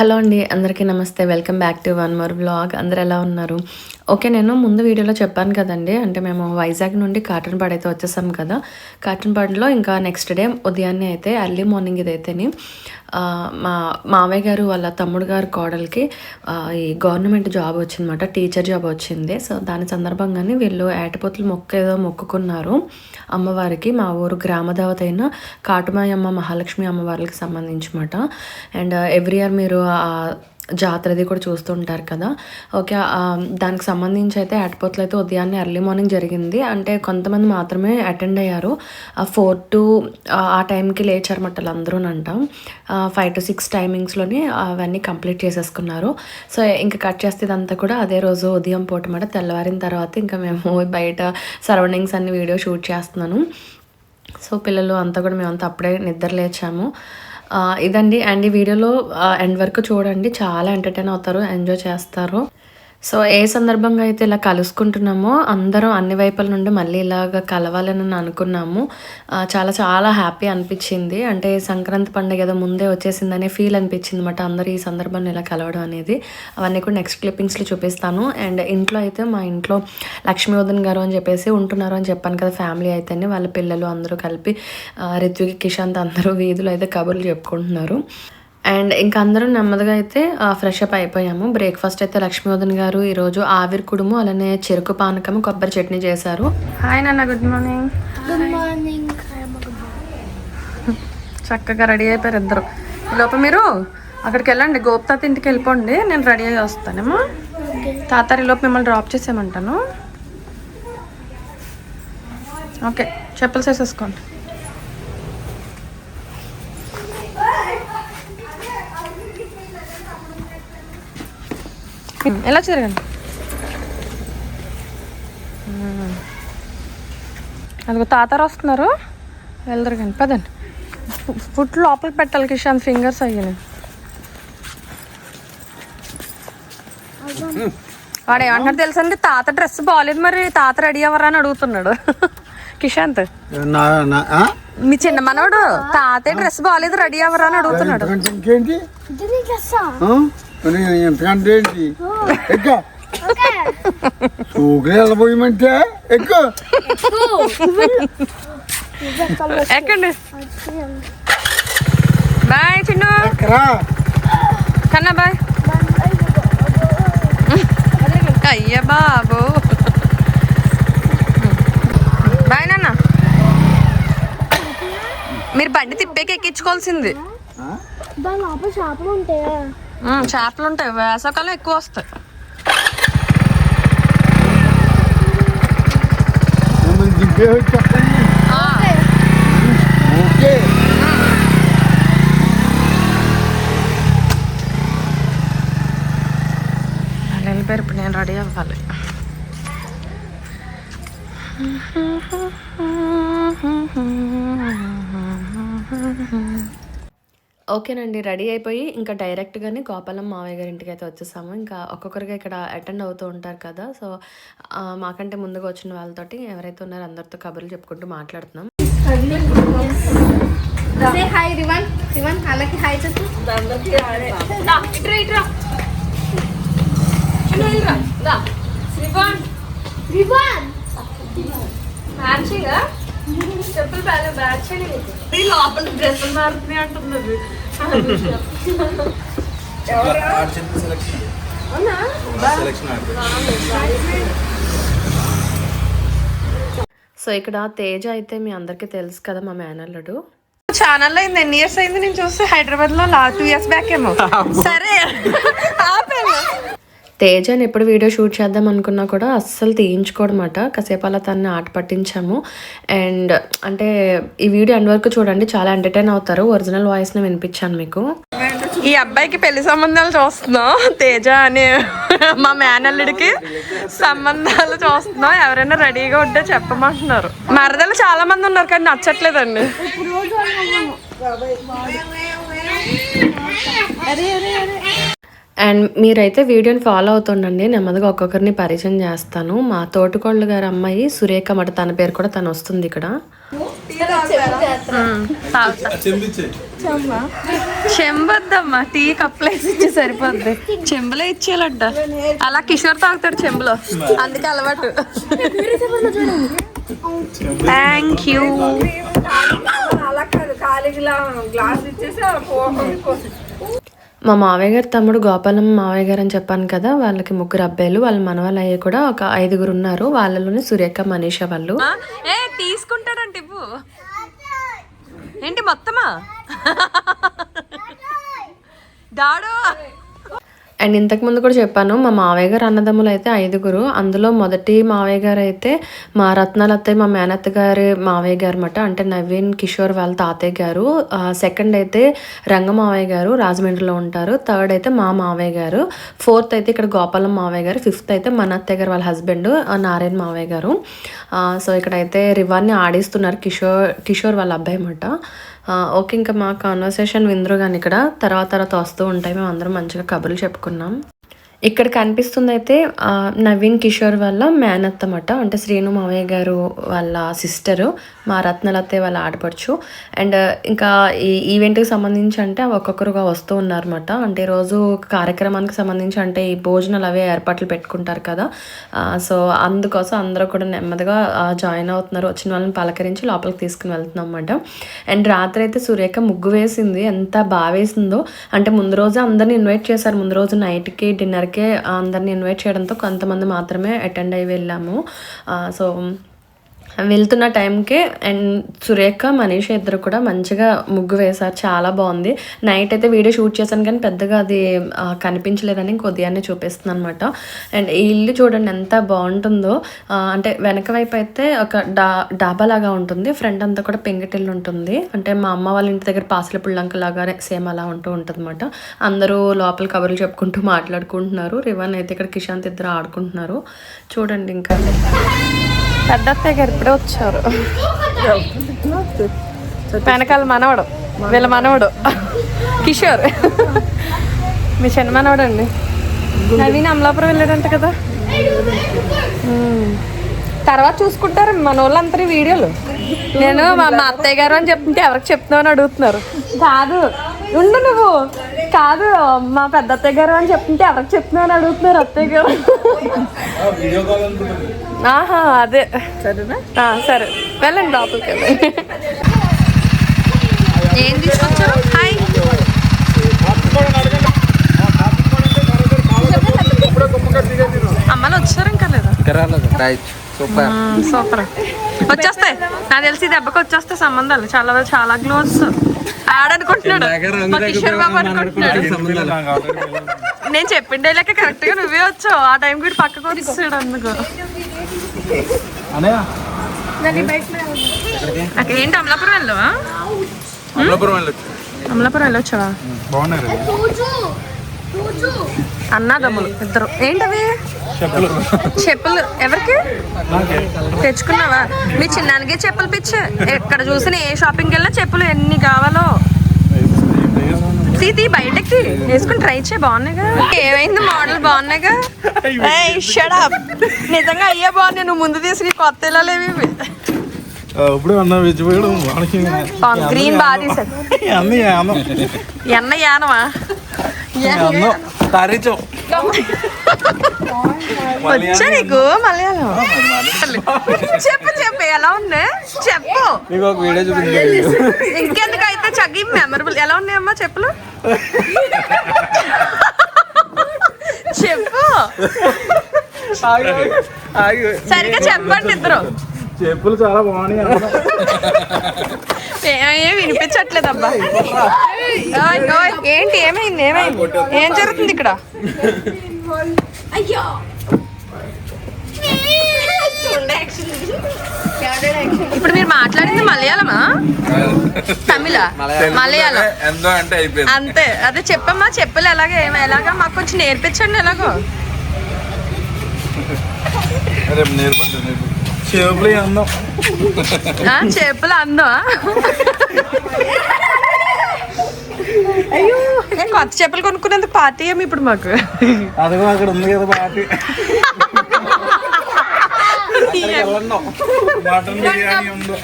Hello అండి అందరికీ నమస్తే. Welcome back to one more blog అందరు ఎలా ఉన్నారు? ఓకే నేను ముందు వీడియోలో చెప్పాను కదండి అంటే మేము వైజాగ్ నుండి కాటన్పాడ్ అయితే వచ్చేసాం కదా. కాటన్పాడ్లో ఇంకా నెక్స్ట్ డే ఉదయాన్నే అయితే ఎర్లీ మార్నింగ్ ఇదైతేని మా మావయ్య గారు వాళ్ళ తమ్ముడు గారు కోడలికి ఈ గవర్నమెంట్ జాబ్ వచ్చిందన్నమాట టీచర్ జాబ్ వచ్చింది. సో దాని సందర్భంగానే వీళ్ళు ఏటపోతులు మొక్క ఏదో మొక్కుకున్నారు. అమ్మవారికి మా ఊరు గ్రామదేవత అయిన కాటుమాయమ్మ మహాలక్ష్మి అమ్మవార్లకి సంబంధించమాట అండ్ ఎవ్రీ uh, ఇయర్ మీరు జాతరది కూడా చూస్తూ ఉంటారు కదా. ఓకే దానికి సంబంధించి అయితే అటుపోతలు అయితే ఉదయాన్నే ఎర్లీ మార్నింగ్ జరిగింది. అంటే కొంతమంది మాత్రమే అటెండ్ అయ్యారు. ఫోర్ టు ఆ టైంకి లేచారన్నమాట వాళ్ళందరూనంట ఫైవ్ టు సిక్స్ టైమింగ్స్లోనే అవన్నీ కంప్లీట్ చేసేసుకున్నారు. సో ఇంకా కట్ చేస్తే ఇదంతా కూడా అదే రోజు ఉదయం పోటమాట తెల్లవారిన తర్వాత ఇంకా మేము బయట సరౌండింగ్స్ అన్ని వీడియో షూట్ చేస్తున్నాను. సో పిల్లలు అంతా కూడా మేమంతా అప్పుడే నిద్ర లేచాము. ఇదండి. అండ్ ఈ వీడియోలో ఎండ్ వరకు చూడండి. చాలా ఎంటర్టైన్ అవుతారు. ఎంజాయ్ చేస్తారు. సో ఏ సందర్భంగా అయితే ఇలా కలుసుకుంటున్నామో అందరం అన్ని వైపుల నుండి మళ్ళీ ఇలాగ కలవాలని అనుకున్నాము. చాలా చాలా హ్యాపీ అనిపించింది. అంటే సంక్రాంతి పండుగ ఏదో ముందే వచ్చేసిందనే ఫీల్ అనిపించింది అనమాట అందరూ ఈ సందర్భాన్ని ఇలా కలవడం అనేది. అవన్నీ కూడా నెక్స్ట్ క్లిప్పింగ్స్లో చూపిస్తాను. అండ్ ఇంట్లో అయితే మా ఇంట్లో లక్ష్మీవదన్ గారు అని చెప్పేసి ఉంటున్నారు అని చెప్పాను కదా ఫ్యామిలీ అయితేనే. వాళ్ళ పిల్లలు అందరూ కలిపి రిత్విక్ కిషాంత్ అందరూ వీధులు అయితే కబుర్లు చెప్పుకుంటున్నారు. అండ్ ఇంకా అందరూ నెమ్మదిగా అయితే ఫ్రెష్ అప్ అయిపోయాము. బ్రేక్ఫాస్ట్ అయితే లక్ష్మీవదన్ గారు ఈరోజు ఆవిరి కుడుము అలానే చెరుకు పానకం కొబ్బరి చట్నీ చేశారు. హాయ్ నాన్న గుడ్ మార్నింగ్ గుడ్ మార్నింగ్ చక్కగా రెడీ అయిపోయారు ఇద్దరు. ఈ లోపల మీరు అక్కడికి వెళ్ళండి. గోప్తాత ఇంటికి వెళ్ళిపోండి. నేను రెడీ అయ్యి వస్తానేమో. తాతారి లోపు మిమ్మల్ని డ్రాప్ చేసేయమంటాను. ఓకే చెప్పులు వేసేసుకోండి ఎలా తిరగండి. అదిగో తాతారు వస్తున్నారు వెళ్దరు కానీ పదండి. ఫు- ఫుడ్ లోపలికి పెట్టాలి కిషాన్ ఫింగర్స్ అయ్యాను వాడు ఏమంటాడు తెలుసా అండి తాత డ్రెస్ బాగాలేదు మరి తాత రెడీ అవ్వరా అని అడుగుతున్నాడు. కిషాంత్ నా నా ఆ? మీ చిన్న మనవడు తాతే డ్రెస్ బాగాలేదు రెడీ అవ్వరా అని అడుగుతున్నాడు. ఎంతకంటే ఏంటి? ఎక్క. సూకులు వెళ్ళబోయమంటే ఎక్కువ ఎక్కండి. బాయ్ చిన్న. కన్నా బాయ్. అయ్య బాబు. బాయ్ నాన్న. మీరు బండి తిప్పేకి ఎక్కించుకోవాల్సింది. ఆ? దాని లోపల చేపలు ఉంటాయా? చేపలు ఉంటాయి. వేసవకాలం ఎక్కువ వస్తాయి. వెళ్ళిపోయారు ఇప్పుడు నేను రెడీ అవ్వాలి. ఓకేనండి రెడీ అయిపోయి ఇంకా డైరెక్ట్గానే గోపాలం మావయ్య గారి ఇంటికి అయితే వచ్చేసాము. ఇంకా ఒక్కొక్కరిగా ఇక్కడ అటెండ్ అవుతూ ఉంటారు కదా సో మాకంటే ముందుగా వచ్చిన వాళ్ళతోటి ఎవరైతే ఉన్నారో అందరితో కబుర్లు చెప్పుకుంటూ మాట్లాడుతున్నాం. హాయ్ రివన్ రివన్ అన్నకి హాయ్ చెప్పు. రివన్ చెప్పులు బాగా బ్యాచ్ లోపల డ్రెస్సులు మారుతున్నాయి అంటున్నది. సో ఇక్కడ తేజ అయితే మీ అందరికీ తెలుసు కదా మా మేనల్లుడు. ఛానల్ అయింది ఎన్ని ఇయర్స్ అయింది నేను చూస్తే హైదరాబాద్లో టూ ఇయర్స్ బ్యాక్ ఏమో. సరే ఆపేను. తేజని ఎప్పుడు వీడియో షూట్ చేద్దాం అనుకున్నా కూడా అస్సలు తీయించుకోడమాట కాసేపు అలా తన్ని ఆట పట్టించాము. అండ్ అంటే ఈ వీడియో ఎండ్ వరకు చూడండి చాలా ఎంటర్టైన్ అవుతారు. ఒరిజినల్ వాయిస్ని వినిపించాను మీకు. ఈ అబ్బాయికి పెళ్ళి సంబంధాలు చూస్తున్నాం. తేజ అనే మా మేనల్లుడికి సంబంధాలు చూస్తున్నాం. ఎవరైనా రెడీగా ఉంటే చెప్పమంటున్నారు. మరదలు చాలా మంది ఉన్నారు కానీ నచ్చట్లేదండి. రోజు అరే అరే అరే. అండ్ మీరైతే వీడియోని ఫాలో అవుతుండండి. నెమ్మదిగా ఒక్కొక్కరిని పరిచయం చేస్తాను. మా తోటికోళ్ళ గారి అమ్మాయి సురేఖ మట తన పేరు కూడా తను వస్తుంది ఇక్కడ. చెంబొద్దమ్మా టీ కప్పులేసి ఇచ్చి సరిపోద్ది. చెంబులో ఇచ్చేయాలంట. అలా కిషోర్ తాగుతాడు చెంబులో. అందుకే అలవాటు. థ్యాంక్ యూ అలా కాదు ఖాళీగా గ్లాస్ ఇచ్చేసి మా మావయ్య గారి తమ్ముడు గోపాలం మావయ్య గారు అని చెప్పాను కదా వాళ్ళకి ముగ్గురు అబ్బాయిలు వాళ్ళ మనవాళ్ళు అయ్యి కూడా ఒక ఐదుగురు ఉన్నారు. వాళ్ళలోనే సురేఖ మనీషా వాళ్ళు. ఏ తీసుకుంటాడంట ఇవ్వు. ఏంటి మొత్తమా? డాడు అండ్ ఇంతకు ముందు కూడా చెప్పాను మా మావయ్య గారు అన్నదమ్ములు అయితే ఐదుగురు. అందులో మొదటి మావయ్య గారు అయితే మా రత్నాలు అత్తయ్య మా మేనత్త గారి మావయ్య గారు అనమాట అంటే నవీన్ కిషోర్ వాళ్ళ తాతయ్య గారు. సెకండ్ అయితే రంగ మావయ్య గారు రాజమండ్రిలో ఉంటారు. థర్డ్ అయితే మా మావయ్య గారు. ఫోర్త్ అయితే ఇక్కడ గోపాలం మావయ్య గారు. ఫిఫ్త్ అయితే మన అత్తయ్య గారు వాళ్ళ హస్బెండ్ నారాయణ మావయ్య గారు. సో ఇక్కడైతే రివాన్ని ఆడిస్తున్నారు కిషోర్ కిషోర్ వాళ్ళ అబ్బాయి అన్నమాట. ఓకే ఇంకా మా కాన్వర్సేషన్ విందరు కానీ ఇక్కడ. తర్వాత తర్వాత వస్తూ ఉంటాయి. మేము అందరం మంచిగా కబుర్లు చెప్పుకున్నాం. ఇక్కడ కనిపిస్తుంది అయితే నవీన్ కిషోర్ వాళ్ళ మేనత్త అన్నమాట అంటే శ్రీను మావయ్య గారు వాళ్ళ సిస్టరు. మా రత్నలత్తయ్య వాళ్ళ ఆడపడుచు. అండ్ ఇంకా ఈ ఈవెంట్కి సంబంధించి అంటే ఒక్కొక్కరుగా వస్తూ ఉన్నారన్నమాట. అంటే రోజు కార్యక్రమానికి సంబంధించి అంటే ఈ భోజనాలు అవే ఏర్పాట్లు పెట్టుకుంటారు కదా. సో అందుకోసం అందరూ కూడా నెమ్మదిగా జాయిన్ అవుతున్నారు. వచ్చిన వాళ్ళని పలకరించి లోపలికి తీసుకుని వెళ్తున్నాం అన్నమాట అండ్ రాత్రి అయితే సురేఖ ముగ్గు వేసింది. ఎంత బాగా వేసిందో. అంటే ముందు రోజు అందరిని ఇన్వైట్ చేశారు. ముందు రోజు నైట్కి డిన్నర్కే అందరిని ఇన్వైట్ చేయడంతో కొంతమంది మాత్రమే అటెండ్ అయ్యి వెళ్ళాము. ఆ, సో వెళ్తున్న టైంకి అండ్ సురేఖ మనీష ఇద్దరు కూడా మంచిగా ముగ్గు వేశారు. చాలా బాగుంది. నైట్ అయితే వీడియో షూట్ చేశాను కానీ పెద్దగా అది కనిపించలేదని ఇంక ఉదయాన్నే చూపిస్తుంది అనమాట అండ్ ఈ ఇల్లు చూడండి ఎంత బాగుంటుందో. అంటే వెనక వైపు అయితే ఒక డా డాబా లాగా ఉంటుంది. ఫ్రంట్ అంతా కూడా పెంగిటిల్లు ఉంటుంది. అంటే మా అమ్మ వాళ్ళ ఇంటి దగ్గర పాసల పుల్లంక లాగానే సేమ్ అలా ఉంటూ ఉంటుంది అనమాట అందరూ లోపల కబుర్లు చెప్పుకుంటూ మాట్లాడుకుంటున్నారు. రివన్ అయితే ఇక్కడ కిషాంత్ ఇద్దరు ఆడుకుంటున్నారు. చూడండి ఇంకా. పెద్ద అత్తయ్య గారు ఇప్పుడే వచ్చారు. వెనకాల మనవడు వీళ్ళ మనవడు కిషోర్. మీ చిన్న మనవడు అండి నవీన్ అమలాపురం వెళ్ళాడంట కదా. తర్వాత చూసుకుంటారు మన వాళ్ళందరి వీడియోలు. నేను మా మా అత్తయ్య గారు అని చెప్తుంటే ఎవరికి చెప్తున్నావు అని అడుగుతున్నారు. కాదు ఉండు నువ్వు. కాదు మా పెద్ద అత్తయ్య గారు అని చెప్తుంటే ఎవరికి చెప్తున్నావు అని అడుగుతున్నారు అత్తయ్య గారు. ఆహా అదే. సరేనా? సరే. వెళ్ళండి లోపలికి ఏం తీసుకొచ్చారు హాయ్. అమ్మలు వచ్చారు ఇంకా లేదా? రైట్. సూపర్. సూపర్. వచ్చేస్తాయి. నాకు తెలిసి దెబ్బకి వచ్చేస్తాయి సంబంధాలు. చాలా చాలా క్లోజ్ ఆడనుకుంటున్నాడు మా కిషోర్ బాబు అనుకుంటున్నాడు. నేను చెప్పిన డైలాగ్ కరెక్ట్గా నువ్వే వచ్చావు. ఆ టైం కూడా పక్కకు వచ్చాడు అందుకు. అక్కడ ఏంటి? అమలాపురం వెళ్ళవా? అమలాపురం వెళ్ళొచ్చు. అమలాపురం వెళ్ళొచ్చావా? బాగున్నారు? అన్నాదమ్ములు ఇద్దరు. ఏంటవి? చెప్పులు. ఎవరికి? తెచ్చుకున్నావా? మీ చిన్నానికి చెప్పులు పిచ్చ. ఎక్కడ చూసినా ఏ షాపింగ్కి వెళ్ళినా చెప్పులు ఎన్ని కావాలో. తీతి బయటకి. వేసుకుని ట్రై చేయి బాగున్నాయిగా. ఏమైంది? మోడల్ బాగున్నాయిగా? up. నిజంగా అయ్యే బాగున్నాయి. నువ్వు ముందు తీసుకుని కొత్త ఇలా లేవి ఇవి. ఇప్పుడు అన్న వెచ్చిపోయాడు మనకి బాగుంది గ్రీన్ బాగా తీసాడు. అన్నీ అన్నం. వచ్చా నీకు మలయాళం. చెప్పు చెప్పు ఎలా ఉంది? చెప్పు. మీకు ఒక వీడియో చూపించాను ఇంకెందుకు అయితే చగ్గి మెమరబుల్ ఎలా ఉన్నాయమ్మా చెప్పులు? చెప్పు. సరిగా చెప్పండి ఇద్దరు. చెప్పులు చాలా బాగున్నాయి ఏ- వినిపించట్లేదు ఏంటి ఏమైంది ఏమైంది? ఏం జరుగుతుంది ఇక్కడ? అయ్యో. ఇప్పుడు మీరు మాట్లాడింది మలయాళమా? తమిళ? మలయాళం. ఎంతో అంటే అయిపోయింది. అంతే. అదే చెప్పమ్మా చెప్పులు ఎలాగ ఏమ- ఎలాగా? మాకు కొంచెం నేర్పించండి ఎలాగో. చెప్పులు అందం. ఆ, చెప్పులు అందమా అయ్యో కొత్త చెప్పులు కొనుక్కునేందుకు పార్టీ ఏమి ఇప్పుడు మాకు? అదిగో అక్కడ ఉంది కదా పార్టీ. మటన్ బిర్యానీ ఉందో.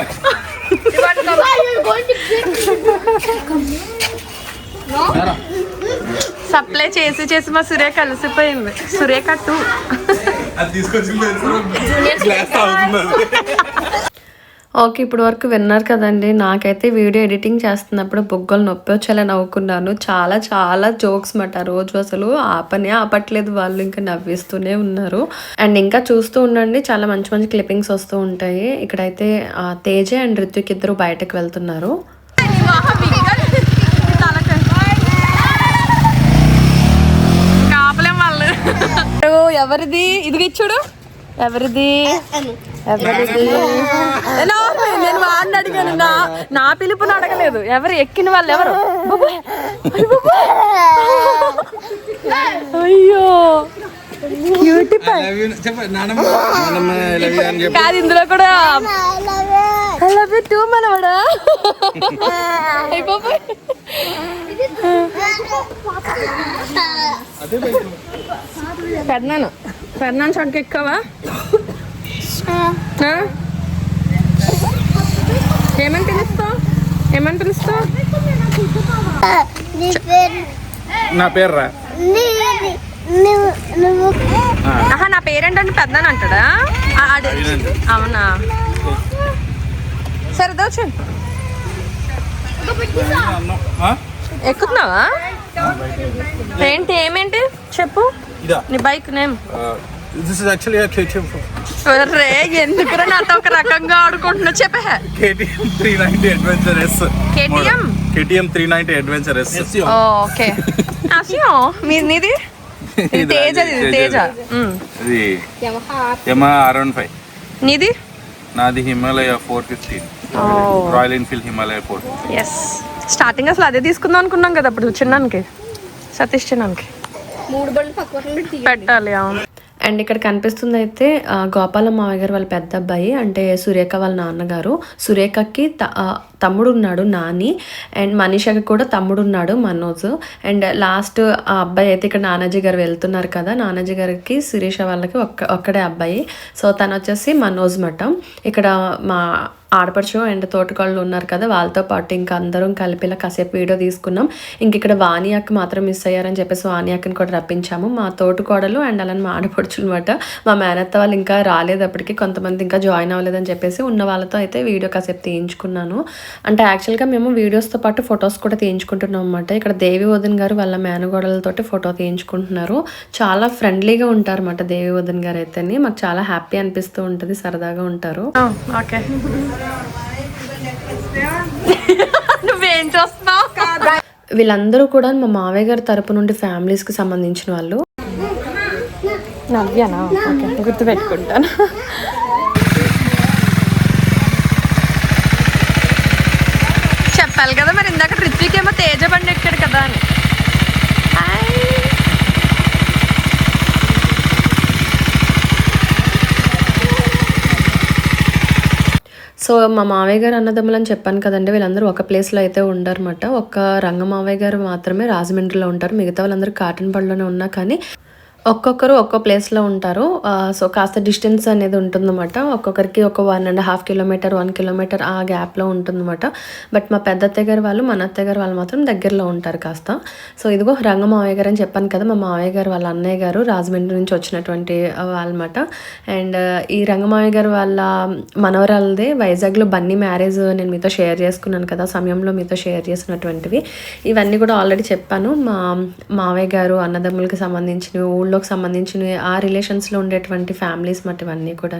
సప్లై చేసి చేసి మా సురేఖ కలిసిపోయింది సురేఖ టూ అది తీసుకొచ్చి గ్లాస్ తాగుతున్నది ఓకే ఇప్పుడు వరకు విన్నారు కదండి. నాకైతే వీడియో ఎడిటింగ్ చేస్తున్నప్పుడు బొగ్గలు నొప్పి వచ్చేలా నవ్వుకున్నాను. చాలా చాలా జోక్స్ మాట. రోజు అసలు ఆపనే ఆపట్లేదు వాళ్ళు ఇంకా నవ్విస్తూనే ఉన్నారు. అండ్ ఇంకా చూస్తూ ఉండండి చాలా మంచి మంచి క్లిప్పింగ్స్ వస్తూ ఉంటాయి. ఇక్కడైతే తేజ అండ్ రిత్విక్ ఇద్దరు బయటకు వెళ్తున్నారు కాపలేం వాళ్ళు ఎవరిది? ఇది ఇచ్చుడు ఎవరిది? ఎవరిది? నేను వాడిని అడిగాను. నా నా పిలుపుని అడగలేదు. ఎవరు? ఎక్కిన వాళ్ళు ఎవరు. అయ్య. కాదు ఇందులో కూడా ఐ లవ్ యూ టూ మనవడా. అయ్య బాబోయ్. పెద్దనాను పెద్దనాన్న చోటుకి ఎక్కావా? ఏమని పిలుస్తావు? ఏమని పిలుస్తావు? నీ పేరు నా పేరు రా నీది నువ్వు ఆహా నా పేరేంటంటే పెద్దనాన్న అంటాడా. అవునా సరే దోచు? ఎక్కుతున్నావా? ఏంటి ఏమేంటి? చెప్పు. ఇదా. నీ bike name. This is actually KTM రే ఎందుకురా నాతో ఒక రకంగా ఆడుకుంటున్నా చెప్పే. KTM three ninety adventure S KTM? KTM three ninety adventure S okay. అసలు మీ నీది? తేజ ఇది తేజ. ఇది యమా ఆర్ వన్ ఫైవ్ నీది? నాది Himalaya four fifteen Royal Enfield Himalaya four S starting అసలు అదే తీసుకుందాం అనుకున్నాం కదా అప్పుడు చిన్నానికి సతీష్ చిన్నానికి. మూడు బండ్లు పెట్టాలి అవును. అండ్ ఇక్కడ కనిపిస్తుంది అయితే గోపాల మావయ్య గారు వాళ్ళ పెద్ద అబ్బాయి అంటే సురేఖ వాళ్ళ నాన్నగారు. సురేఖకి త- తమ్ముడు ఉన్నాడు నాని అండ్ మనీషకి కూడా తమ్ముడు ఉన్నాడు మనోజ్. అండ్ లాస్ట్ ఆ అబ్బాయి అయితే ఇక్కడ నానాజీ గారు వెళ్తున్నారు కదా నానాజీ గారికి సురేష వాళ్ళకి ఒక్క ఒక్కడే అబ్బాయి. సో తను వచ్చేసి మనోజ్ మఠం. ఇక్కడ మా ఆడపడుచు అండ్ తోటకాళ్ళు ఉన్నారు కదా వాళ్ళతో పాటు ఇంకా అందరం కలిపి ఇలా కాసేపు వీడియో తీసుకున్నాం. ఇంక ఇక్కడ వాణి అక్క మాత్రం మిస్ అయ్యారని చెప్పేసి వాణి అక్కని కూడా రప్పించాము. మా తోటకోడలు అండ్ అలానే మా ఆడపడుచు అనమాట మా మేనత్త వాళ్ళు ఇంకా రాలేదు అప్పటికి కొంతమంది ఇంకా జాయిన్ అవ్వలేదని చెప్పేసి ఉన్న వాళ్ళతో అయితే వీడియో కాసేపు తీయించుకున్నాను. అంటే యాక్చువల్గా మేము వీడియోస్తో పాటు ఫొటోస్ కూడా తీయించుకుంటున్నాం అనమాట ఇక్కడ దేవి వదన్ గారు వాళ్ళ మేనగోడలతోటి ఫోటో తీయించుకుంటున్నారు. చాలా ఫ్రెండ్లీగా ఉంటారు అనమాట దేవి వదన్ గారు అయితే మాకు చాలా హ్యాపీ అనిపిస్తూ ఉంటుంది సరదాగా ఉంటారు. ఓకే నువ్వేం చూస్తున్నావు? వీళ్ళందరూ కూడా మా మావయ్య గారి తరపు నుండి ఫ్యామిలీస్కి సంబంధించిన వాళ్ళు. నవ్యానా? ఓకే గుర్తుపెట్టుకుంటాను. చెప్పాలి కదా మరి ఇందాక రిత్విక్ ఏమో తేజ బండి ఎక్కాడు కదా అని హాయ్. సో మా మావయ్య గారు అన్నదమ్ములు అని చెప్పాను కదండి వీళ్ళందరూ ఒక ప్లేస్లో అయితే ఉండరన్నమాట. ఒక్క రంగ మావయ్య గారు మాత్రమే రాజమండ్రిలో ఉంటారు. మిగతా వాళ్ళందరూ కాటన్ పండులోనే ఉన్నా కానీ ఒక్కొక్కరు ఒక్కో ప్లేస్లో ఉంటారు. సో కాస్త డిస్టెన్స్ అనేది ఉంటుందన్నమాట. ఒక్కొక్కరికి ఒక one and half kilometer one kilometer ఆ గ్యాప్లో ఉంటుందన్నమాట. బట్ మా పెద్ద అత్తయ్య గారు వాళ్ళు మన అత్తయ్య గారు వాళ్ళు మాత్రం దగ్గరలో ఉంటారు కాస్త. సో ఇదిగో రంగ మావయ్య గారు అని చెప్పాను కదా మా మావయ్య గారు వాళ్ళ అన్నయ్య గారు రాజమండ్రి నుంచి వచ్చినటువంటి వాళ్ళమాట అండ్ ఈ రంగమావయ్య గారు వాళ్ళ మనవరాలదే వైజాగ్లో బన్నీ మ్యారేజ్ నేను మీతో షేర్ చేసుకున్నాను కదా సమయంలో మీతో షేర్ చేసినటువంటివి. ఇవన్నీ కూడా ఆల్రెడీ చెప్పాను. మా మావయ్య గారు అన్నదమ్ములకి ఊళ్ళో ఊళ్ళోకి సంబంధించిన ఆ రిలేషన్స్లో ఉండేటువంటి ఫ్యామిలీస్ మాట ఇవన్నీ కూడా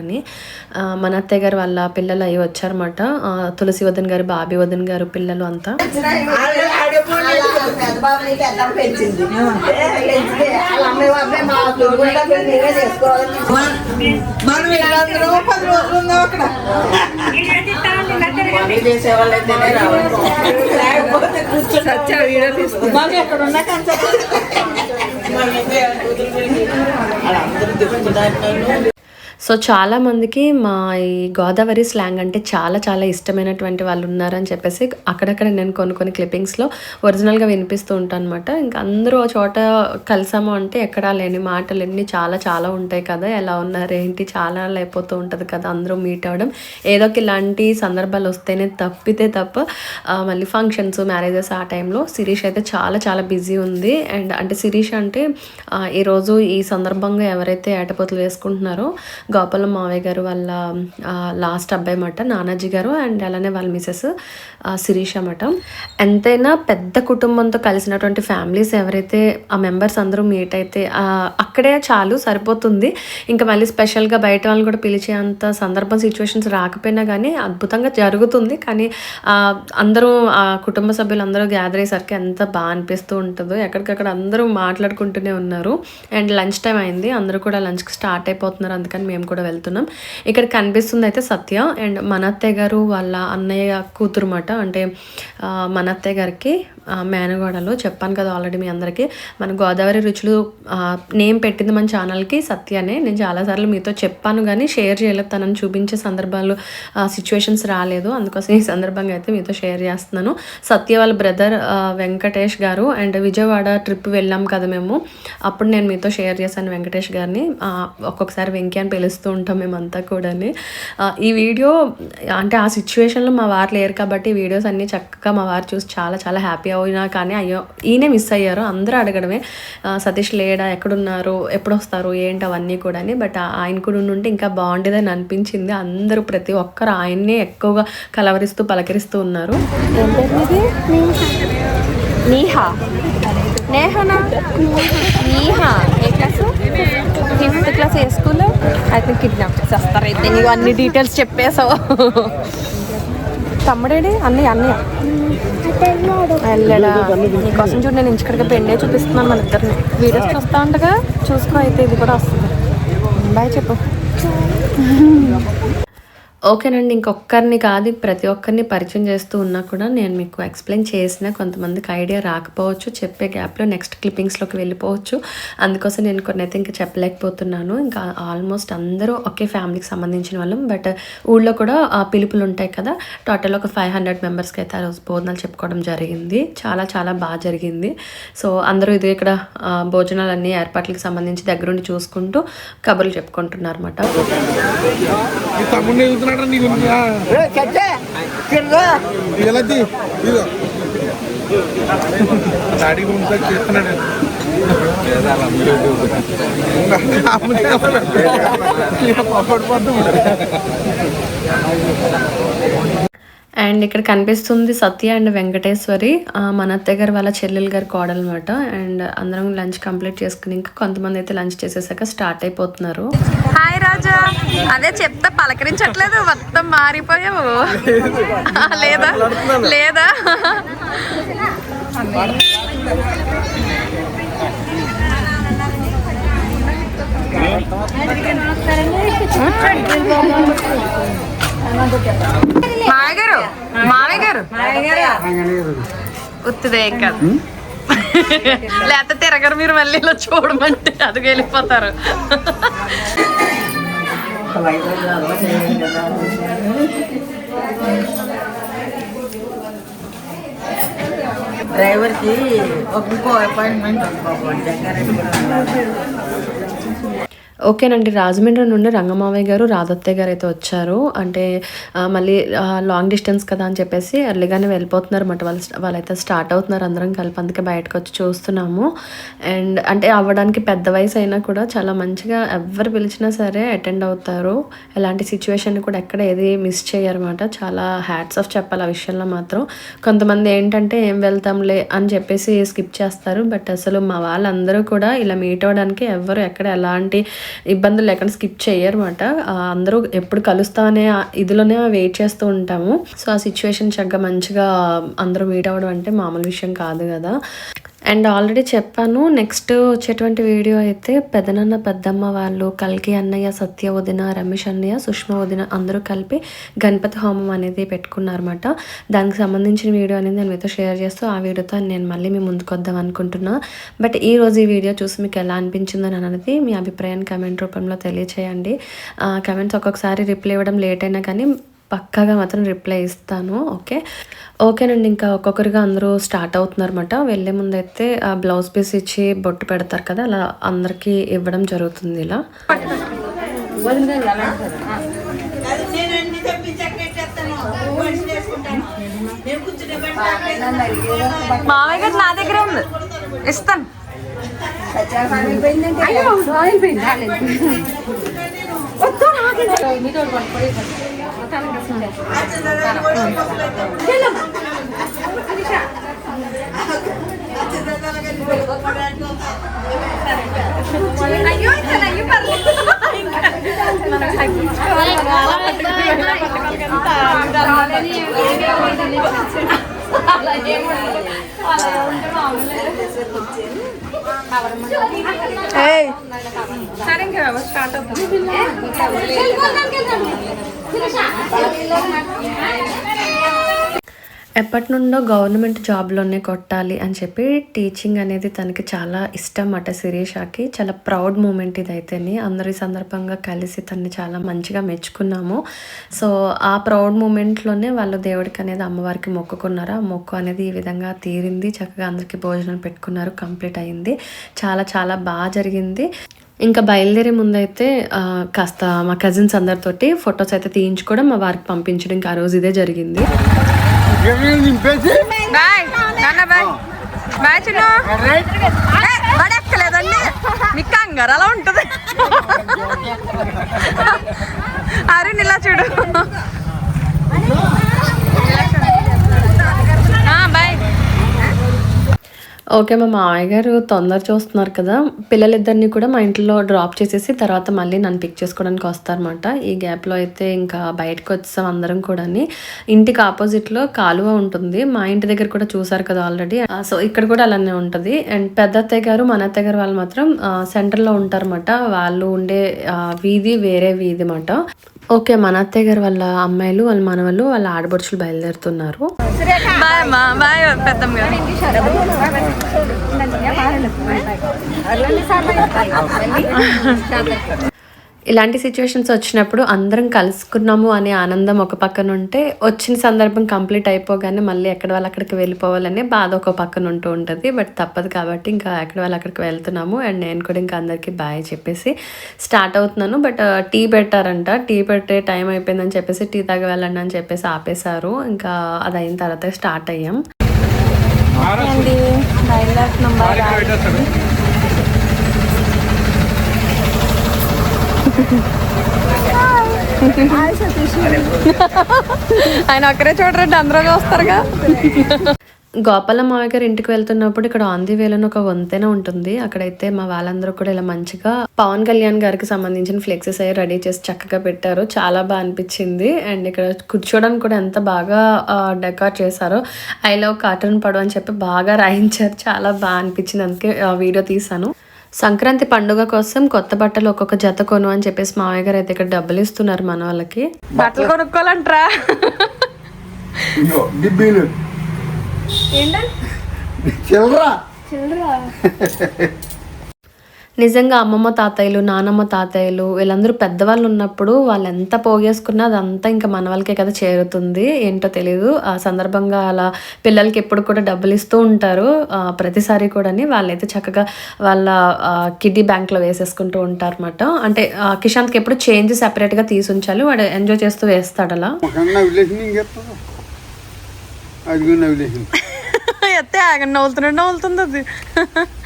మన అత్తయ్య గారు వాళ్ళ పిల్లలు అవి వచ్చారన్నమాట. తులసి వదన్ గారు బాబీ వదన్ గారు పిల్లలు అంతా. కూర్చొని వచ్చా పెంచింది పెంచితే ఎక్కడ ఉన్నా అబ్బాయి పనులు చేసేవాళ్ళు అయితేనే సో చాలామందికి మా ఈ గోదావరి స్లాంగ్ అంటే చాలా చాలా ఇష్టమైనటువంటి వాళ్ళు ఉన్నారని చెప్పేసి అక్కడక్కడ నేను కొన్ని కొన్ని క్లిప్పింగ్స్లో ఒరిజినల్గా వినిపిస్తూ ఉంటాను అనమాట ఇంకా అందరూ ఒక చోట కలిసాము అంటే ఎక్కడా లేని మాటలు ఎన్ని చాలా చాలా ఉంటాయి కదా. ఎలా ఉన్నారు ఏంటి చాలా లేకపోతూ ఉంటుంది కదా అందరూ మీట్ అవ్వడం. ఏదో ఒక ఇలాంటి సందర్భాలు వస్తేనే తప్పితే తప్ప మళ్ళీ ఫంక్షన్స్ మ్యారేజెస్ ఆ టైంలో శిరీష్ అయితే చాలా చాలా బిజీ ఉంది. అండ్ అంటే శిరీష్ అంటే ఈరోజు ఈ సందర్భంగా ఎవరైతే ఏటపోతలు వేసుకుంటున్నారో గోపాలం మావయ్య గారు వాళ్ళ లాస్ట్ అబ్బాయి మాట నానాజీ గారు అండ్ అలానే వాళ్ళ మిసెస్ శిరీష్ అన్నమాట. ఎంతైనా పెద్ద కుటుంబంతో కలిసినటువంటి ఫ్యామిలీస్ ఎవరైతే ఆ మెంబర్స్ అందరూ మీట్ అయితే అక్కడే చాలు సరిపోతుంది. ఇంకా మళ్ళీ స్పెషల్గా బయట వాళ్ళని కూడా పిలిచే అంత సందర్భం సిచ్యువేషన్స్ రాకపోయినా కానీ అద్భుతంగా జరుగుతుంది. కానీ అందరూ ఆ కుటుంబ సభ్యులు అందరూ గ్యాదర్ అయ్యేసరికి ఎంత బాగా అనిపిస్తూ ఉంటుందో ఎక్కడికక్కడ అందరూ మాట్లాడుకుంటూనే ఉన్నారు. అండ్ లంచ్ టైం అయింది అందరూ కూడా లంచ్కి స్టార్ట్ అయిపోతున్నారు. అందుకని మేము కూడా వెళ్తున్నాం. ఇక్కడ కనిపిస్తుంది అయితే సత్య అండ్ మన అత్తయ్య గారు వాళ్ళ అన్నయ్య కూతురు మాట. అంటే ఆ, మన అత్తయ్య గారికి మేనగోడలు చెప్పాను కదా ఆల్రెడీ మీ అందరికీ. మన గోదావరి రుచులు నేమ్ పెట్టింది మన ఛానల్కి సత్యనే. నేను చాలాసార్లు మీతో చెప్పాను కానీ షేర్ చేయలేదు. తనని చూపించే సందర్భాలు సిచ్యువేషన్స్ రాలేదు. అందుకోసం ఈ సందర్భంగా అయితే మీతో షేర్ చేస్తున్నాను. సత్య వాళ్ళ బ్రదర్ వెంకటేష్ గారు అండ్ విజయవాడ ట్రిప్ వెళ్ళాం కదా మేము. అప్పుడు నేను మీతో షేర్ చేశాను వెంకటేష్ గారిని. ఒక్కొక్కసారి వెంకీ అని పిలుస్తూ ఉంటాం మేమంతా కూడా ఈ వీడియో అంటే ఆ సిచ్యువేషన్లో మా వారు లేరు కాబట్టి వీడియోస్ అన్నీ చక్కగా మా వారు చూసి చాలా చాలా హ్యాపీ అయినా కానీ అయ్యో ఈయనే మిస్ అయ్యారు. అందరూ అడగడమే సతీష్ లేడా? ఎక్కడున్నారు? ఎప్పుడు వస్తారు ఏంటి అవన్నీ కూడా బట్ ఆయన కూడా ఉంటే ఇంకా బాగుండేదని అనిపించింది. అందరూ ప్రతి ఒక్కరు ఆయన్నే ఎక్కువగా కలవరిస్తూ పలకరిస్తూ ఉన్నారు. నీహా. నేహనా? నీహా. ఏ క్లాస్? ఫిఫ్త్ క్లాస్ ఏ స్కూల్? అయితే కిడ్నాప్ చేసేస్తారు అయితే నీకు అన్ని డీటెయిల్స్ చెప్పేసావు తమ్ముడేడి అన్నయ్య అన్నయ్య. వెళ్ళడా? నీకోసం చూడు నేను ఇంచుకడిగా పెండే చూపిస్తున్నాను మన ఇద్దరిని. వీడియోస్ చూస్తా ఉండగా చూసుకో అయితే ఇది కూడా వస్తుంది. బాయ్ చెప్పు. ఓకేనండి ఇంకొక్కరిని కాదు ప్రతి ఒక్కరిని పరిచయం చేస్తూ ఉన్నా కూడా నేను మీకు ఎక్స్ప్లెయిన్ చేసిన కొంతమందికి ఐడియా రాకపోవచ్చు చెప్పే గ్యాప్లో నెక్స్ట్ క్లిప్పింగ్స్లోకి వెళ్ళిపోవచ్చు. అందుకోసం నేను కొన్ని అయితే ఇంకా చెప్పలేకపోతున్నాను. ఇంకా ఆల్మోస్ట్ అందరూ ఒకే ఫ్యామిలీకి సంబంధించిన వాళ్ళం. బట్ ఊళ్ళో కూడా పిలుపులు ఉంటాయి కదా టోటల్ ఒక ఫైవ్ హండ్రెడ్ మెంబర్స్కి అయితే ఆ రోజు భోజనాలు చెప్పుకోవడం జరిగింది. చాలా చాలా బాగా జరిగింది. సో అందరూ ఇది ఇక్కడ భోజనాలన్నీ ఏర్పాట్లకు సంబంధించి దగ్గరుండి చూసుకుంటూ కబుర్లు చెప్పుకుంటున్నారు అనమాట వెళ్తున్నాడు నీకు ఎలా తీ ఇదిగో. డాడీ గురించి చేస్తున్నాడు. అండ్ ఇక్కడ కనిపిస్తుంది సత్య అండ్ వెంకటేశ్వరి మన అత్తయ్య గారు వాళ్ళ చెల్లెలు గారి కోడలు అనమాట అండ్ అందరం లంచ్ కంప్లీట్ చేసుకుని ఇంకా కొంతమంది అయితే లంచ్ చేసేసాక స్టార్ట్ అయిపోతున్నారు. హాయ్ రాజా. అదే చెప్తా పలకరించట్లేదు మొత్తం మారిపోయావు. లేదా? లేదా? మావయ్య గారు మావయ్య గారు ఉత్తిదే కాదు లేకపోతే తిరగరు మీరు మళ్ళీ ఇలా చూడమంటే అది వెళ్ళిపోతారు. డ్రైవర్కి ఒక ఇంకో అపాయింట్మెంట్. ఓకేనండి. రాజమండ్రి నుండి రంగమావయ్య గారు రాధత్తయ్య గారు అయితే వచ్చారు. అంటే మళ్ళీ లాంగ్ డిస్టెన్స్ కదా అని చెప్పేసి ఎర్లీగానే వెళ్ళిపోతున్నారు అన్నమాట. వాళ్ళు వాళ్ళైతే స్టార్ట్ అవుతున్నారు అందరం కలిపి. అందుకే బయటకు వచ్చి చూస్తున్నాము. అండ్ అంటే అవ్వడానికి పెద్ద వయసు అయినా కూడా చాలా మంచిగా ఎవరు పిలిచినా సరే అటెండ్ అవుతారు. ఎలాంటి సిచ్యువేషన్ కూడా ఎక్కడ ఏది మిస్ చేయరన్నమాట. చాలా హ్యాట్స్ ఆఫ్ చెప్పాలి ఆ విషయంలో మాత్రం. కొంతమంది ఏంటంటే ఏం వెళ్తాంలే అని చెప్పేసి స్కిప్ చేస్తారు. బట్ అసలు మా వాళ్ళందరూ కూడా ఇలా మీట్ అవ్వడానికి ఎవరు ఎక్కడ ఎలాంటి ఇబ్బందులు లేకుండా స్కిప్ చేయరమాట అందరూ ఎప్పుడు కలుస్తామనే ఇదిలోనే వెయిట్ చేస్తూ ఉంటాము. సో ఆ సిచ్యువేషన్ చక్కగా మంచిగా అందరూ మీట్ అవ్వడం అంటే మామూలు విషయం కాదు కదా. అండ్ ఆల్రెడీ చెప్పాను నెక్స్ట్ వచ్చేటువంటి వీడియో అయితే పెదనాన్న పెద్దమ్మ వాళ్ళు కల్కి అన్నయ్య సత్య వదిన రమేష్ అన్నయ్య సుష్మా వదిన అందరూ కలిపి గణపతి హోమం అనేది పెట్టుకున్నారన్నమాట. దానికి సంబంధించిన వీడియో అనేది నేను మీతో షేర్ చేస్తూ ఆ వీడియోతో నేను మళ్ళీ మీ ముందుకు వద్దాం అనుకుంటున్నా. బట్ ఈ రోజు ఈ వీడియో చూసి మీకు ఎలా అనిపించిందని అనేది మీ అభిప్రాయాన్ని కమెంట్ రూపంలో తెలియచేయండి. కమెంట్స్ ఒక్కొక్కసారి రిప్లై ఇవ్వడం లేట్ అయినా కానీ పక్కాగా మాత్రం రిప్లై ఇస్తాను ఓకే? ఓకేనండి ఇంకా ఒక్కొక్కరిగా అందరూ స్టార్ట్ అవుతున్నారు అనమాట వెళ్ళే ముందు అయితే ఆ బ్లౌజ్ పీస్ ఇచ్చి బొట్టు పెడతారు కదా అలా అందరికీ ఇవ్వడం జరుగుతుంది ఇలా. నేను అన్ని తెప్పించి అక్కడ పెట్టేస్తాను. మనిషి చేసుకుంటాను. నేను కూర్చుని మామయ్య గారు నా దగ్గర ఉంది ఇస్తాను సరే ఇంకా స్టార్ట్ అవుతుంది ఎప్పటి నుండో గవర్నమెంట్ జాబ్లోనే కొట్టాలి అని చెప్పి టీచింగ్ అనేది తనకి చాలా ఇష్టం అట శిరీషాకి. చాలా ప్రౌడ్ మూమెంట్ ఇదైతేని అందరి సందర్భంగా కలిసి తన్ని చాలా మంచిగా మెచ్చుకున్నాము. సో ఆ ప్రౌడ్ మూమెంట్లోనే వాళ్ళు దేవుడికి అనేది అమ్మవారికి మొక్కుకున్నారు? ఆ మొక్కు అనేది ఈ విధంగా తీరింది. చక్కగా అందరికీ భోజనం పెట్టుకున్నారు. కంప్లీట్ అయింది. చాలా చాలా బాగా జరిగింది. ఇంకా బయలుదేరే ముందైతే కాస్త మా కజిన్స్ అందరితోటి ఫొటోస్ అయితే తీయించుకోవడం మా వారికి పంపించడం ఇంకా ఆ రోజు ఇదే జరిగింది. నింపేసి బాయ్ నాన్న బాయ్. బాయ్ చిన్న. పడెక్కలేదండి మీకు కంగారు అలా ఉంటుంది. అరుణ్ ఇలా చూడు ఆ, బాయ్ ఓకే మా మామయ్య గారు తొందర చూస్తున్నారు కదా. పిల్లలిద్దరిని కూడా మా ఇంట్లో డ్రాప్ చేసేసి తర్వాత మళ్ళీ నన్ను పిక్ చేసుకోవడానికి వస్తారనమాట ఈ గ్యాప్లో అయితే ఇంకా బయటకు వచ్చాం అందరం కూడా ఇంటికి ఆపోజిట్లో కాలువ ఉంటుంది. మా ఇంటి దగ్గర కూడా చూసారు కదా ఆల్రెడీ. సో ఇక్కడ కూడా అలానే ఉంటుంది. అండ్ పెద్ద అత్తయ్య గారు మన అత్తయ్య గారు వాళ్ళు మాత్రం సెంటర్లో ఉంటారన్నమాట. వాళ్ళు ఉండే వీధి వేరే వీధి అనమాట ఓకే మన అత్తయ్య గారు వాళ్ళ అమ్మాయిలు వాళ్ళ మనవలు వాళ్ళ ఆడబడుచులు బయలుదేరుతున్నారు. బాయ్ బాయ్ ఇలాంటి సిచ్యువేషన్స్ వచ్చినప్పుడు అందరం కలుసుకున్నాము అనే ఆనందం ఒక పక్కన ఉంటే వచ్చిన సందర్భం కంప్లీట్ అయిపోగానే మళ్ళీ ఎక్కడ వాళ్ళు అక్కడికి వెళ్ళిపోవాలనే బాధ ఒక పక్కన ఉంటూ ఉంటుంది. బట్ తప్పదు కాబట్టి ఇంకా ఎక్కడ వాళ్ళు అక్కడికి వెళ్తున్నాము. అండ్ నేను కూడా ఇంకా అందరికీ బాయ్ చెప్పేసి స్టార్ట్ అవుతున్నాను. బట్ టీ పెట్టారంట. టీ పెట్టే టైం అయిపోయిందని చెప్పేసి టీ తాగి వెళ్ళండి అని చెప్పేసి ఆపేశారు. ఇంకా అది అయిన తర్వాత స్టార్ట్ అయ్యాం. ఆయన ఒక్కరే చూడరండి అందరూ వస్తారుగా గోపాల మావయ్య గారు ఇంటికి వెళ్తున్నప్పుడు ఇక్కడ ఆంధీ ది వేలని ఒక వంతెన ఉంటుంది. అక్కడైతే మా వాళ్ళందరూ కూడా ఇలా మంచిగా పవన్ కళ్యాణ్ గారికి సంబంధించిన ఫ్లెక్సెస్ అయ్యి రెడీ చేసి చక్కగా పెట్టారు. చాలా బాగా అనిపించింది. అండ్ ఇక్కడ కూర్చోడానికి కూడా ఎంత బాగా డెకార్ చేశారో. ఐ లవ్ కాటన్ పడు అని చెప్పి బాగా రాయించారు. చాలా బాగా అనిపించింది. అందుకే వీడియో తీసాను సంక్రాంతి పండుగ కోసం కొత్త బట్టలు ఒక్కొక్క జత కొను అని చెప్పేసి మావయ్య గారు అయితే ఇక్కడ డబ్బులు ఇస్తున్నారు మన వాళ్ళకి. బట్టలు కొనుక్కోవాలంటారా. డిబ్బీలు. చిల్లరా. నిజంగా అమ్మమ్మ తాతయ్యలు నానమ్మ తాతయ్యలు వీళ్ళందరూ పెద్దవాళ్ళు ఉన్నప్పుడు వాళ్ళు ఎంత పోగేసుకున్నా అదంతా ఇంకా మన వాళ్ళకే కదా చేరుతుంది. ఏంటో తెలియదు ఆ సందర్భంగా అలా పిల్లలకి ఎప్పుడు కూడా డబ్బులు ఇస్తూ ఉంటారు. ప్రతిసారి కూడాని వాళ్ళైతే చక్కగా వాళ్ళ కిడ్డీ బ్యాంక్లో వేసేసుకుంటూ ఉంటారు అనమాట అంటే ఆ, కిషాంత్కి ఎప్పుడు చేంజ్ సెపరేట్గా తీసి ఉంచాలి వాడు ఎంజాయ్ చేస్తూ వేస్తాడు అలా. ఎత్తే ఆగండి నవ్వుతున్నాడు నవ్వుతుంది అది.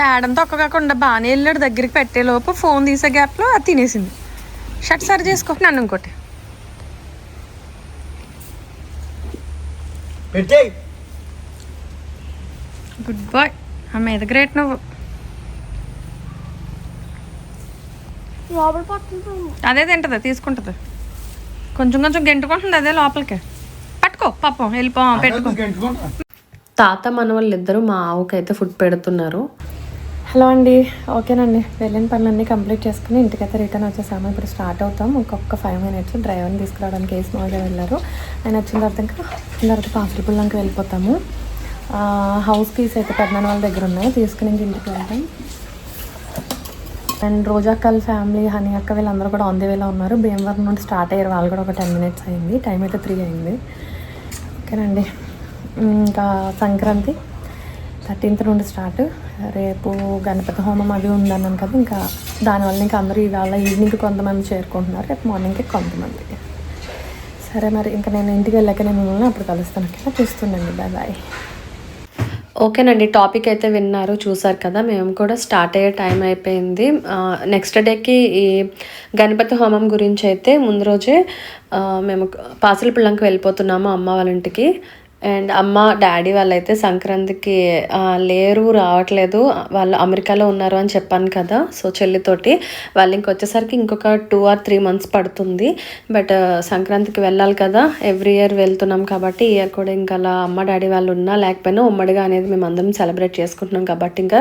పేడంతో ఒక్క కాకుండా బాగానే వెళ్ళాడు. దగ్గరికి పెట్టేలోపు ఫోన్ తీసే గ్యాప్లో అది తినేసింది. షర్ట్ సరి చేసుకో. నన్ను ఇంకోటి. గుడ్ బాయ్ ఆ మీద గ్రేట్ నువ్వు. అదే తింటది తీసుకుంటుంది. కొంచెం కొంచెం గెంటుకుంటుంది అదే లోపలికి. పట్టుకో పాపం వెళ్ళిపో పెట్టుకో. తాత మన వాళ్ళిద్దరూ మా ఆవుకి అయితే ఫుడ్ పెడుతున్నారు. హలో అండి. ఓకేనండి. వెళ్ళిన పనులన్నీ కంప్లీట్ చేసుకుని ఇంటికైతే రిటర్న్ వచ్చేసాము. ఇప్పుడు స్టార్ట్ అవుతాం. ఇంకొక ఫైవ్ మినిట్స్ డ్రైవర్ని తీసుకురావడానికి ఏ స్మాల్గా వెళ్ళారు. ఆయన వచ్చిన తర్వాత ఇంకా వచ్చిన తర్వాత పాసిపుల్లంకి వెళ్ళిపోతాము. హౌస్ కీస్ అయితే పెద్దనాన్న వాళ్ళ దగ్గర ఉన్నాయి. తీసుకుని ఇంటికి వెళ్తాం. అండ్ రోజాక్కల్ ఫ్యామిలీ హనీ అక్క వీళ్ళందరూ కూడా ఆన్ ది వేలో ఉన్నారు. భీమవరం నుండి స్టార్ట్ అయ్యారు. వాళ్ళు కూడా ఒక టెన్ మినిట్స్ అయింది. టైం అయితే త్రీ అయింది. ఓకేనండి. ఇంకా సంక్రాంతి. థర్టీన్త్ నుండి స్టార్ట్. రేపు గణపతి హోమం అవి ఉందన్నాను కదా ఇంకా దానివల్ల ఇంకా అందరూ ఇవాళ ఈవినింగ్ కొంతమంది చేరుకుంటున్నారు రేపు మార్నింగ్కి కొంతమంది. సరే మరి ఇంకా నేను ఇంటికి వెళ్ళాక నేను మిమ్మల్ని అప్పుడు కలుస్తాను ఓకేనా? చూస్తుండండి బాయ్ బాయ్. ఓకేనండి టాపిక్ అయితే విన్నారు చూసారు కదా మేము కూడా స్టార్ట్ అయ్యే టైం అయిపోయింది. నెక్స్ట్ డేకి ఈ గణపతి హోమం గురించి అయితే ముందు రోజే మేము పాసల పిల్లంకి వెళ్ళిపోతున్నాము అమ్మ వాళ్ళ ఇంటికి. అండ్ అమ్మ డాడీ వాళ్ళైతే సంక్రాంతికి లేరు రావట్లేదు. వాళ్ళు అమెరికాలో ఉన్నారు అని చెప్పాను కదా సో చెల్లితోటి. వాళ్ళు ఇంకొచ్చేసరికి ఇంకొక టూ ఆర్ త్రీ మంత్స్ పడుతుంది. బట్ సంక్రాంతికి వెళ్ళాలి కదా ఎవ్రీ ఇయర్ వెళ్తున్నాం కాబట్టి ఇయర్ కూడా ఇంకా అలా అమ్మ డాడీ వాళ్ళు ఉన్నా లేకపోయినా ఉమ్మడిగా అనేది మేము అందరం సెలబ్రేట్ చేసుకుంటున్నాం కాబట్టి ఇంకా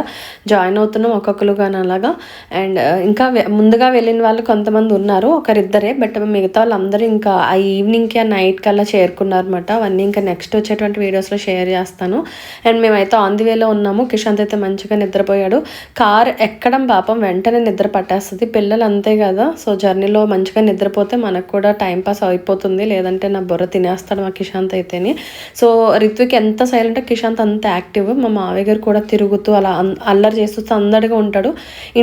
జాయిన్ అవుతున్నాం ఒక్కొక్కరుగా అలాగా. అండ్ ఇంకా ముందుగా వెళ్ళిన వాళ్ళు కొంతమంది ఉన్నారు ఒకరిద్దరే. బట్ మిగతా వాళ్ళందరూ ఇంకా ఆ ఈవినింగ్కి ఆ నైట్ కల్లా చేరుకున్నారన్నమాట. అవన్నీ ఇంకా నెక్స్ట్ వచ్చేటువంటి వీడియోస్లో షేర్ చేస్తాను. అండ్ మేమైతే ఆన్ ది వేలో ఉన్నాము. కిషాంత్ అయితే మంచిగా నిద్రపోయాడు. కార్ ఎక్కడం పాపం వెంటనే నిద్ర పట్టేస్తుంది. పిల్లలు అంతే కదా. సో జర్నీలో మంచిగా నిద్రపోతే మనకు కూడా టైం పాస్ అయిపోతుంది. లేదంటే నా బుర్ర తినేస్తాడు మా కిషాంత్ అయితేని. సో రిత్విక్ ఎంత సైలెంట్ కిషాంత్ అంత యాక్టివ్ మా మావయ్య గారు కూడా తిరుగుతూ అలా అల్లరి చేస్తూ సందడిగా ఉంటాడు.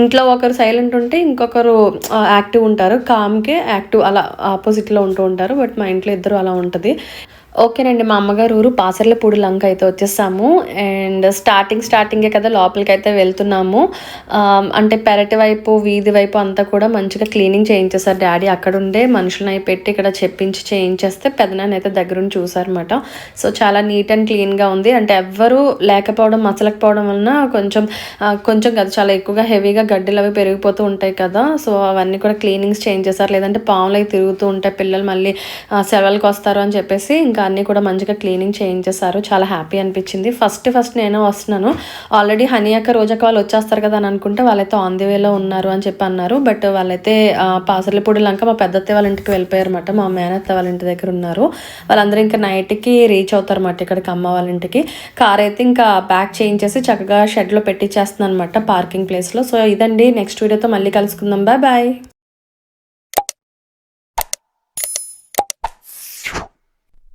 ఇంట్లో ఒకరు సైలెంట్ ఉంటే ఇంకొకరు యాక్టివ్ ఉంటారు. కామ్కే యాక్టివ్ అలా ఆపోజిట్లో ఉంటూ ఉంటారు. బట్ మా ఇంట్లో ఇద్దరు అలా ఉంటుంది. ఓకేనండి మా అమ్మగారు ఊరు పాసర్లపూడి లంక అయితే వచ్చేసాము. అండ్ స్టార్టింగ్ స్టార్టింగే కదా లోపలికి అయితే వెళ్తున్నాము అంటే పెరటి వైపు వీధి వైపు అంతా కూడా మంచిగా క్లీనింగ్ చేయించేసారు డాడీ. అక్కడ ఉండే మనుషులను అయి పెట్టి ఇక్కడ చెప్పించి చేయించేస్తే పెదనాన్న అయితే దగ్గరుండి చూసారనమాట సో చాలా నీట్ అండ్ క్లీన్గా ఉంది. అంటే ఎవ్వరూ లేకపోవడం మసలకపోవడం వలన కొంచెం కొంచెం కదా చాలా ఎక్కువగా హెవీగా గడ్డలు అవి పెరిగిపోతూ ఉంటాయి కదా. సో అవన్నీ కూడా క్లీనింగ్స్ చేంజ్ లేదంటే పాములు అవి తిరుగుతూ ఉంటాయి పిల్లలు మళ్ళీ సెలవులకు వస్తారు అని చెప్పేసి ఇంకా అన్నీ కూడా మంచిగా క్లీనింగ్ చేయించేశారు. చాలా హ్యాపీ అనిపించింది. ఫస్ట్ ఫస్ట్ నేను వస్తున్నాను. ఆల్రెడీ హనీ అక్క రోజక్క వాళ్ళు వచ్చేస్తారు కదా అని అనుకుంటే వాళ్ళైతే ఆన్ ది వేలో ఉన్నారు అని చెప్పి అన్నారు. బట్ వాళ్ళైతే పాసర్లపూడి లంక మా పెద్దత్తే వాళ్ళ ఇంటికి వెళ్ళిపోయారన్నమాట మా మేనత్త వాళ్ళ ఇంటి దగ్గర ఉన్నారు. వాళ్ళందరూ ఇంకా నైట్కి రీచ్ అవుతారు అన్నమాట ఇక్కడికి అమ్మ వాళ్ళ ఇంటికి. కార్ అయితే ఇంకా బ్యాక్ చేయించేసి చక్కగా షెడ్లో పెట్టించేస్తున్నాను అనమాట పార్కింగ్ ప్లేస్లో సో ఇదండి. నెక్స్ట్ వీడియోతో మళ్ళీ కలుసుకుందాం. Bye bye